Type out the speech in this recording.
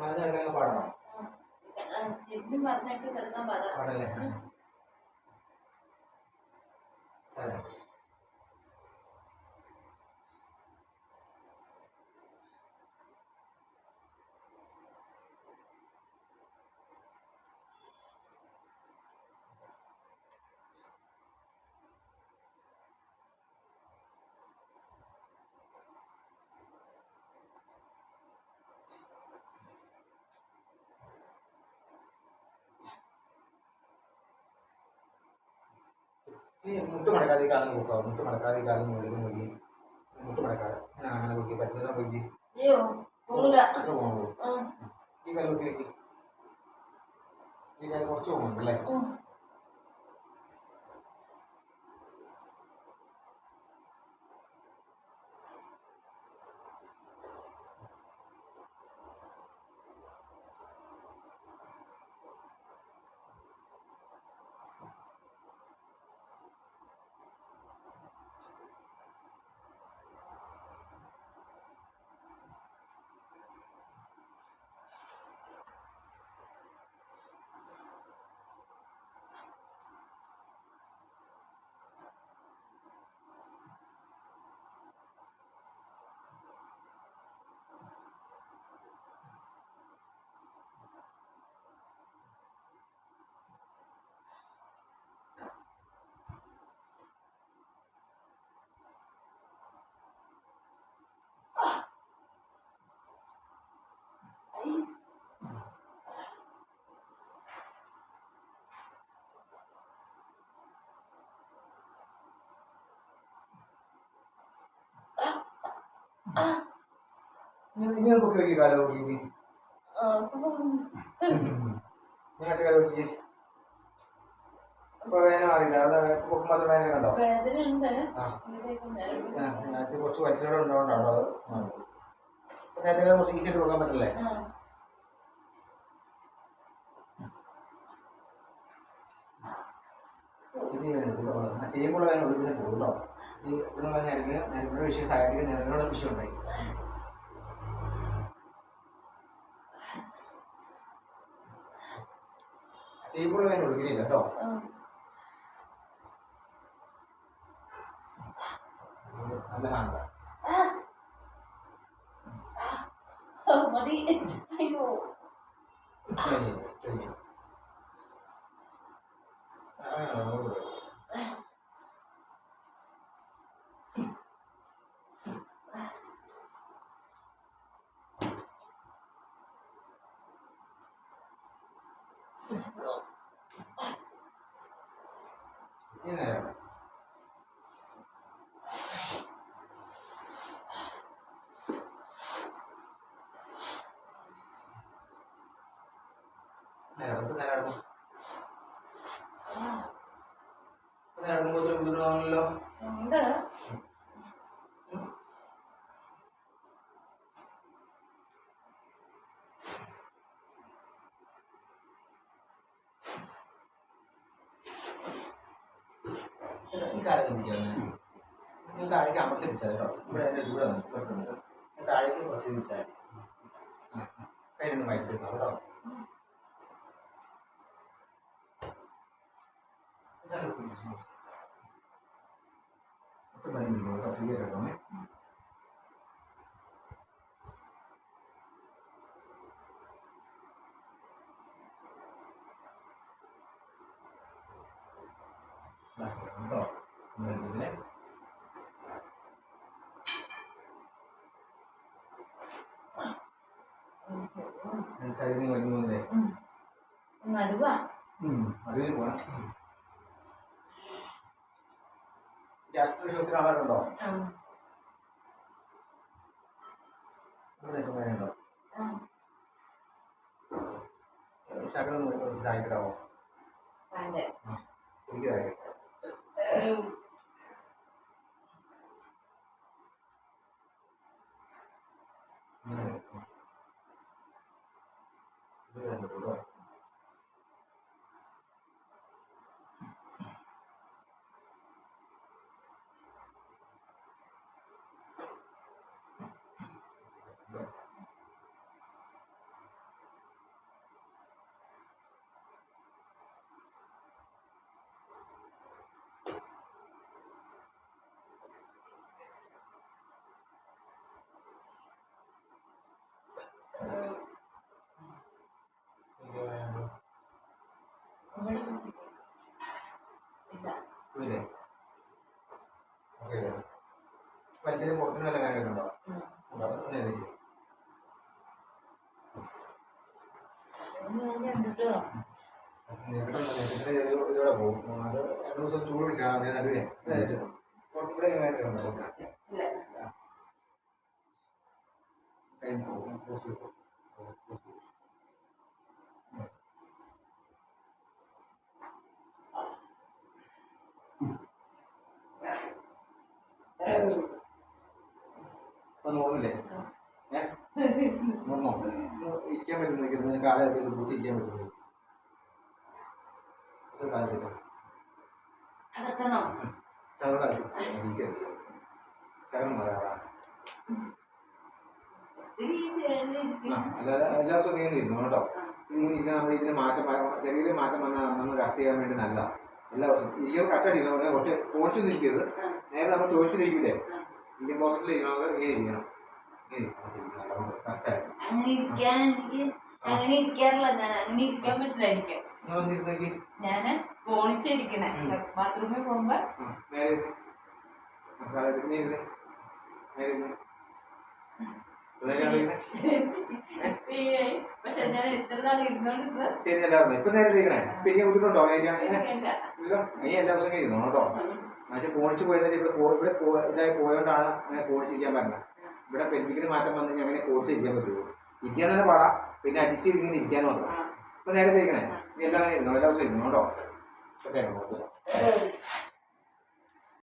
മരുന്ന് കിടക്കാൻ പാടണോ തിരിഞ്ഞും പറഞ്ഞിട്ട് കിടക്കാൻ പാടാ പാടല്ലേ ഈ മുട്ട് മടക്കാതെ കാലം നോക്കാം മുട്ട് മടക്കാതെ കാലം മുകളിൽ നോക്കി. മുട്ട് മടക്കാതെ അങ്ങനെ നോക്കി പറ്റുന്ന നോക്കി അത്ര ഈ കാലം നോക്കി ഈ കാലം കുറച്ച് പോകുന്നുണ്ട് ഇങ്ങനെ നമുക്ക് പൊക്കി നോക്കി കാലം നീ ഇങ്ങനത്തെ കാലം നോക്കി ഇപ്പൊ വേദന മാറിയില്ല. അവിടെ പൊക്കും മാത്രം വേദന കണ്ടോ? വേദനയുണ്ട്. ആ. ഇതിലേക്ക് നേരം ആ, അത് കുറച്ച് വലിച്ചോടെ ഉണ്ടാവുന്നുണ്ടോ അത് മാറി. ഇപ്പൊ നേരത്തെ കുറച്ച് ഈസി ആയിട്ട് കൊടുക്കാൻ പറ്റില്ലേ ആ. ചെയ്യുമ്പോൾ പോകും കേട്ടോ ഇതെന്ന് പറഞ്ഞാൽ സൈഡിൽ വിഷയം ഉണ്ടായി. ചെയ്യുമ്പോൾ വേണം ഒളിവിനില്ല കേട്ടോ. ആ. നല്ല ഹാൻഡ് മതി. അയ്യോ. ശരി ശരി നേരം നേരം നേരം നേരം നേരം നേരം നേരം നേരം നേരം നേരം നേരം നേരം ഉണ്ട് ഈ കാലം പിടിക്കാവുന്ന നിങ്ങൾ താഴേക്ക് അമർത്തി പിടിച്ചാൽ കേട്ടോ ഇവിടെ അതിന്റെ ഇവിടെ വന്നു താഴേക്ക് പ്രസ് പിടിച്ചാൽ കയ്യിലൊന്ന് വൈകിട്ട് കേട്ടോ ഇതാണ് ബിസിനസ് ഒട്ടും പണി കേട്ടോ ഫ്രീ ആയിട്ട് കേട്ടോ ഗ്ലാസ് സൈഡിൽ നിന്ന് വലിയ മുതലേ നടുവാ? അതിന് പോകണം ഗ്യാസ് ഷോപ്പിൽ ആളാറുണ്ടോ ആ. ഇവിടെ വേണ്ടോ ആ. ശകലം വേണ്ടേ എനിക്ക് Mm-hmm. പോയില്ലേ പലിശയിൽ പുറത്തിന് വല്ല കാര്യമൊക്കെ ഉണ്ടോ? ഉണ്ടാവും ഇതോടെ പോകും. അത് രണ്ടു ദിവസം ചൂട് പിടിക്കാം നടുവിനെ പുറത്തിലെ കാര്യമൊക്കെ ഉണ്ടോ? കഴിഞ്ഞു. പോകും നോർമല്ലേ ഏഹ് നോർമോ? ഇരിക്കാൻ പറ്റുന്നു കാലത്തിൽ ബുദ്ധി ഇരിക്കാൻ പറ്റുന്നു ശകലം പറയാറാ അല്ലാതെ എല്ലാ ദിവസവും നീ ഇരുന്നു കേട്ടോ. ഇങ്ങനെ ഇരുന്ന് നമ്മൾ ഇതിന് മാറ്റം ചെറിയ മാറ്റം വന്നാൽ നമ്മൾ കറക്റ്റ് ചെയ്യാൻ വേണ്ടി നല്ല എല്ലാ ദിവസവും. ഇരിക്കുന്നത് കറക്റ്റ് അടിക്കണം ഒറ്റ കോണിച്ചു നിൽക്കരുത് നേരെ നമ്മൾ ചോദിച്ചിരിക്കൂലേ? ഇന്ത്യൻ പോസ്റ്റിൽ ഇരിക്കണമെങ്കിൽ ഇങ്ങനെ ഇരിക്കണം. അങ്ങനെ ഇരിക്കാൻ എനിക്ക് അങ്ങനെ ഇരിക്കാറില്ല. ഞാൻ അങ്ങനെ ഇരിക്കാൻ പറ്റില്ല എനിക്ക് ഞാൻ കോണിച്ചിരിക്കണേ ബാത്റൂമിൽ പോകുമ്പോ. പക്ഷെ ഞാൻ എത്ര നാൾ ഇരുന്നോണ്ടിരുന്നത്? ശരി എല്ലാവരും ഇപ്പൊ നേരെ ഇരിക്കണേ. പിന്നെ നീ എല്ലാ ദിവസവും ഇരുന്നോ കേട്ടോ പക്ഷെ കോണിച്ച് പോയതിന് ഇവിടെ ഇവിടെ ഇതായി പോയോണ്ടാണ് അങ്ങനെ കോണിച്ചിരിക്കാൻ പറഞ്ഞത്. ഇവിടെ പെരുപ്പിക്കിന് മാറ്റം വന്നു കഴിഞ്ഞാൽ അങ്ങനെ കോണിച്ചിരിക്കാൻ പറ്റുള്ളൂ. ഇരിക്കാൻ തന്നെ പാടാ. പിന്നെ അഡ്ജസ്റ്റ് ചെയ്ത് ഇങ്ങനെ ഇരിക്കാൻ ആ. ഇപ്പൊ നേരെ ഇരിക്കണേ? നീ എല്ലാം അങ്ങനെ ഇരുന്നോ? എല്ലാ ദിവസവും ഇരുന്നോട്ടോ ഏ.